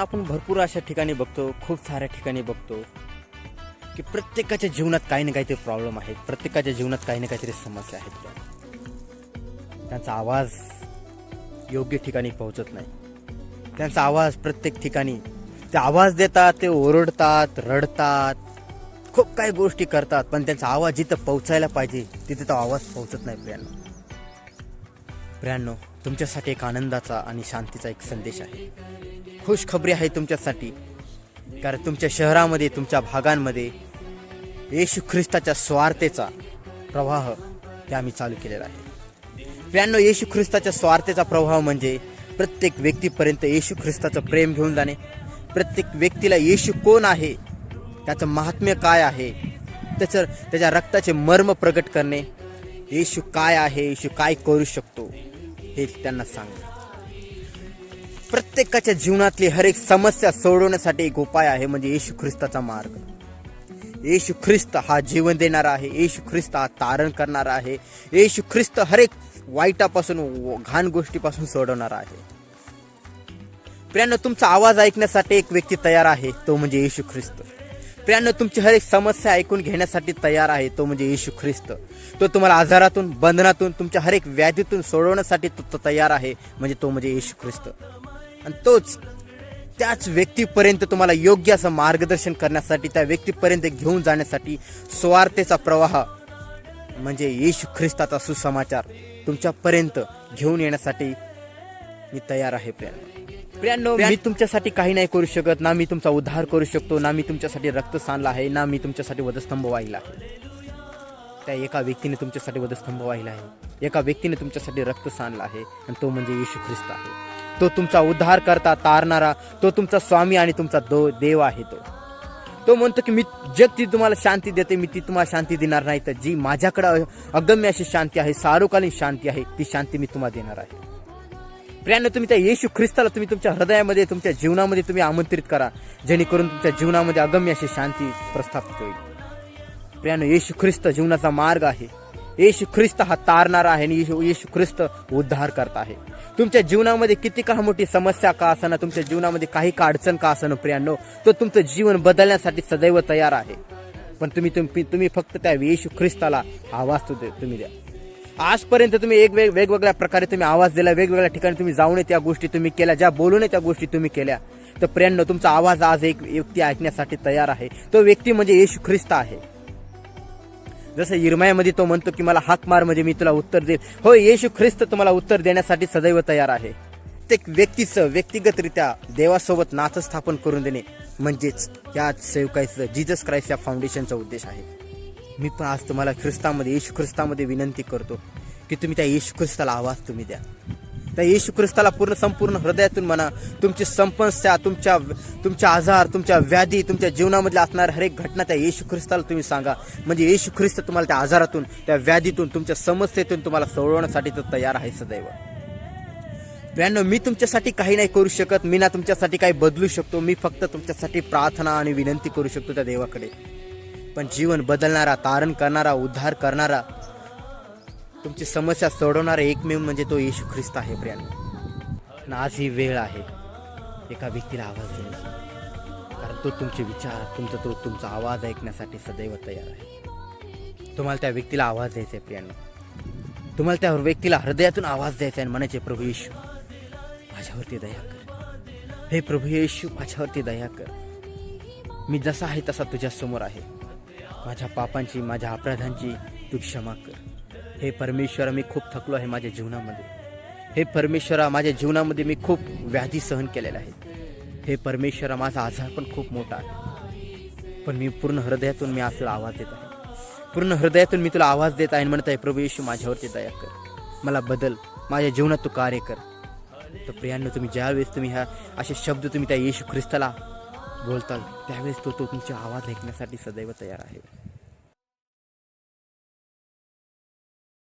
आपण भरपूर अशा ठिकाणी बघतो खूप साऱ्या ठिकाणी बघतो की प्रत्येकाच्या जीवनात काही ना काहीतरी प्रॉब्लेम आहेत प्रत्येकाच्या जीवनात काही ना काहीतरी समस्या आहेत. त्यांचा आवाज योग्य ठिकाणी पोहोचत नाही. त्यांचा आवाज प्रत्येक ठिकाणी ते आवाज देतात ते ओरडतात रडतात खूप काही गोष्टी करतात पण त्यांचा आवाज जिथं पोहोचायला पाहिजे तिथे तो आवाज पोहोचत नाही प्रियांनो. प्रियांनो तुमच्यासाठी एक आनंदाचा आणि शांतीचा एक संदेश आहे. खुशखबरी आहे तुमच्यासाठी. कारण तुमच्या शहरामध्ये तुमच्या भागांमध्ये येशू ख्रिस्ताच्या स्वार्थेचा प्रवाह ते आम्ही चालू केलेला आहे. प्रियांनो येशू ख्रिस्ताच्या स्वार्थेचा प्रवाह म्हणजे प्रत्येक व्यक्तीपर्यंत येशू ख्रिस्ताचं प्रेम घेऊन जाणे. प्रत्येक व्यक्तीला येशू कोण आहे त्याचं महात्म्य काय आहे त्याचं त्याच्या रक्ताचे मर्म प्रकट करणे. येशू काय आहे येशू काय करू शकतो हे त्यांना सांगणे प्रत्येकाच्या जीवनातली हर एक समस्या सोडवण्यासाठी एक उपाय आहे म्हणजे येशू ख्रिस्ताचा मार्ग. येशू ख्रिस्त हा जीवन देणारा आहे येशू ख्रिस्त हा तारण करणारा आहे येशू ख्रिस्त हर एक वाईटापासून घाण गोष्टीपासून सोडवणार आहे. प्रियांनो तुमचा आवाज ऐकण्यासाठी एक व्यक्ती तयार आहे तो म्हणजे येशू ख्रिस्त. प्रियांनो तुमची हर एक समस्या ऐकून घेण्यासाठी तयार आहे तो म्हणजे येशू ख्रिस्त. तो तुम्हाला आजारातून बंधनातून तुमच्या हर एक व्याधीतून सोडवण्यासाठी तो तयार आहे म्हणजे तो म्हणजे येशू ख्रिस्त. आणि तोच त्याच व्यक्तीपर्यंत तुम्हाला योग्य असं मार्गदर्शन करण्यासाठी त्या व्यक्तीपर्यंत घेऊन जाण्यासाठी स्वार्थेचा प्रवाह म्हणजे येशू ख्रिस्ताचा सुसमाचार तुमच्यापर्यंत घेऊन येण्यासाठी मी तयार आहे प्रियांनो. प्रियांनो मी तुमच्यासाठी काही नाही करू शकत ना मी तुमचा उद्धार करू शकतो ना मी तुमच्यासाठी रक्त सांडला आहे ना मी तुमच्यासाठी वधस्तंभ वाहिला आहे. त्या एका व्यक्तीने तुमच्यासाठी वधस्तंभ वाहिला आहे. एका व्यक्तीने तुमच्यासाठी रक्त सांडला आहे आणि तो म्हणजे येशू ख्रिस्त आहे. तो तुमचा उद्धार करता तारणारा तो तुमचा स्वामी आणि तुमचा दो देव आहे तो. तो म्हणतो की मी जग ती तुम्हाला शांती देते मी ती तुम्हाला शांती देणार नाही तर जी माझ्याकडे अगम्य अशी शांती आहे सार्वकालीन शांती आहे ती शांती मी तुम्हाला देणार आहे. प्रियानं तुम्ही त्या येशू ख्रिस्ताला तुम्ही तुमच्या हृदयामध्ये तुमच्या जीवनामध्ये तुम्ही आमंत्रित करा जेणेकरून तुमच्या जीवनामध्ये अगम्य अशी शांती प्रस्थापित होईल. प्रियानं येशू ख्रिस्त जीवनाचा मार्ग आहे. येशू ख्रिस्त हा तारणारा आहे आणि येशू येशू ख्रिस्त उद्धार करत आहे. तुमच्या जीवनामध्ये किती का मोठी समस्या का असणं तुमच्या जीवनामध्ये काही का अडचण का असणं प्रियांनो तो तुमचं जीवन बदलण्यासाठी सदैव तयार आहे. पण तुम्ही तुम्ही तुम्ही फक्त त्या येशू ख्रिस्ताला आवाज तो दे- तुम्ही द्या. आजपर्यंत तुम्ही एक वेग वेगवेगळ्या प्रकारे तुम्ही आवाज दिला वेगवेगळ्या ठिकाणी तुम्ही जाऊन त्या गोष्टी तुम्ही केल्या ज्या बोलून त्या गोष्टी तुम्ही केल्या. तर प्रियांनो तुमचा आवाज आज एक व्यक्ती ऐकण्यासाठी तयार आहे. तो व्यक्ती म्हणजे येशू ख्रिस्त आहे. जसं इरमायामध्ये तो म्हणतो की मला हाक मार म्हणजे मी तुला उत्तर देईल हो येशू ख्रिस्त तुम्हाला उत्तर देण्यासाठी सदैव तयार आहे. प्रत्येक व्यक्तीचं व्यक्तिगतरित्या देवासोबत नातं स्थापन करून देणे म्हणजेच या सेवकायचं जीजस क्राईस्ट या फाउंडेशनचा उद्देश आहे. मी पण आज तुम्हाला ख्रिस्तामध्ये येशू ख्रिस्तामध्ये विनंती करतो की तुम्ही त्या येशू ख्रिस्ताला आवाज तुम्ही द्या. त्या येशू ख्रिस्ताला पूर्ण संपूर्ण हृदयातून म्हणा तुमची समस्या तुमच्या तुमच्या आजार तुमच्या व्याधी तुमच्या जीवनामधल्या असणाऱ्या हर एक घटना त्या येशू ख्रिस्ताला तुम्ही सांगा. म्हणजे येशू ख्रिस्त तुम्हाला त्या आजारातून त्या व्याधीतून तुमच्या समस्येतून तुम्हाला सोडवण्यासाठी तो तयार आहे सदैव. ब्याण्णव मी तुमच्यासाठी काही नाही करू शकत मी ना तुमच्यासाठी काही बदलू शकतो मी फक्त तुमच्यासाठी प्रार्थना आणि विनंती करू शकतो त्या देवाकडे. पण जीवन बदलणारा तारण करणारा उद्धार करणारा तुमची समस्या सोडवणारा एकमेव म्हणजे तो येशू ख्रिस्त आहे प्रियाने. आणि आज ही वेळ आहे. एका व्यक्तीला आवाज देण्याची कारण तो तुमचे विचार तुमचा तो तुमचा आवाज ऐकण्यासाठी सदैव तयार आहे. तुम्हाला त्या व्यक्तीला आवाज द्यायचा आहे प्रियाने. तुम्हाला त्या व्यक्तीला हृदयातून आवाज द्यायचा आहे आणि म्हणायचे प्रभू येशू माझ्यावरती दया कर. हे प्रभू येशू माझ्यावरती दया कर. मी जसा आहे तसा तुझ्यासमोर आहे. माझ्या पापांची माझ्या अपराधांची तू क्षमा कर. हे परमेश्वर मी खूप थकलो आहे माझ्या जीवनामध्ये. हे परमेश्वरा माझ्या जीवनामध्ये मी खूप व्याधी सहन केलेल्या आहेत हे परमेश्वरा माझा आजार पण खूप मोठा आहे. पण मी पूर्ण हृदयातून मी आज तुला आवाज देत आहे. पूर्ण हृदयातून मी तुला आवाज देत आहे आणि म्हणत आहे प्रभू येशू माझ्यावरती दया कर. मला बदल. माझ्या जीवनात तू कार्य कर. तर प्रियांनो तुम्ही ज्यावेळेस तुम्ही ह्या असे शब्द तुम्ही त्या येशू ख्रिस्ताला बोलताल त्यावेळेस तो तो तुमचा आवाज ऐकण्यासाठी सदैव तयार आहे.